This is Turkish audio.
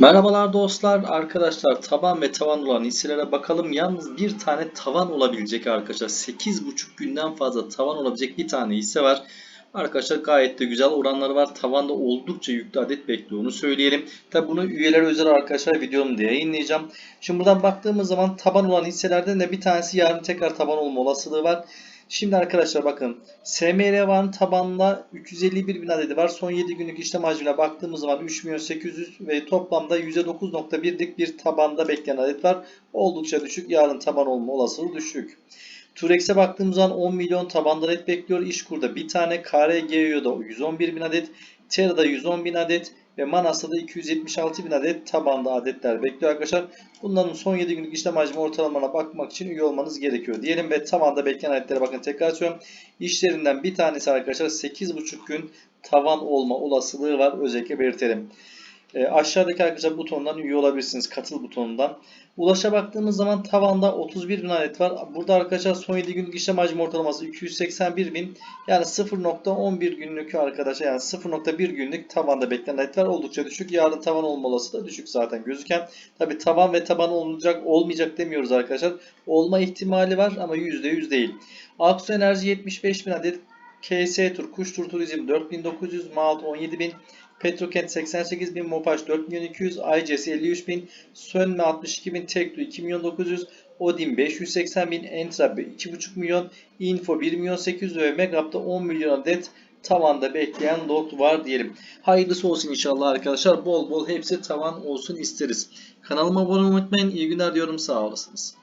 Merhabalar dostlar, arkadaşlar taban ve tavan olan hisselere bakalım. Yalnız bir tane tavan olabilecek arkadaşlar. 8,5 günden fazla tavan olabilecek bir tane hisse var. Arkadaşlar gayet de güzel oranları var. Tavanda oldukça yüklü adet bekliyor onu söyleyelim. Tabi bunu üyeler özel arkadaşlar videomda yayınlayacağım. Şimdi buradan baktığımız zaman taban olan hisselerden de bir tanesi yarın tekrar taban olma olasılığı var. Şimdi arkadaşlar bakın SMR var tabanla 351 bin adedi var. Son 7 günlük işlem hacmine baktığımız zaman 3 milyon 800 ve toplamda %9.1'lik bir tabanda beklenen adet var. Oldukça düşük. Yarın taban olma olasılığı düşük. Turex'e baktığımız zaman 10 milyon tabanda adet bekliyor. İşkur'da bir tane, KRGO'da 111 bin adet, Tera'da 110 bin adet ve Manas'ta da 276 bin adet tabanda adetler bekliyor arkadaşlar. Bunların son 7 günlük işlem hacmi ortalamalarına bakmak için üye olmanız gerekiyor diyelim ve tabanda beklenen adetlere bakın tekrar söylüyorum. İşlerinden bir tanesi arkadaşlar 8,5 gün tavan olma olasılığı var özellikle belirtelim. E, aşağıdaki arkadaşlar butondan üye olabilirsiniz. Katıl butonundan. Ulaş'a baktığımız zaman tavanda 31 bin adet var. Burada arkadaşlar son 7 günlük işlem hacmi ortalaması 281 bin. Yani 0.11 günlük arkadaşlar yani 0.1 günlük tavanda beklenen adetler oldukça düşük. Yarın tavan olma olasılığı da düşük zaten gözüken. Tabi tavan ve taban olacak olmayacak demiyoruz arkadaşlar. Olma ihtimali var ama %100 değil. Aksu Enerji 75 bin adet. KS Tur, Kuş Tur Turizm 4900, Malt 17000, Petrokent 88 bin, Mopaş 4 milyon 200, ICS 53 bin, Sönme 62 bin, Tekno 2 milyon 900, Odin 580 bin, Entra 2,5 milyon, Info 1 milyon 800 ve Megap'ta 10 milyon adet tavanda bekleyen lot var diyelim. Hayırlısı olsun inşallah arkadaşlar. Bol bol hepsi tavan olsun isteriz. Kanalıma abone olmayı unutmayın. İyi günler diyorum. Sağ olasınız.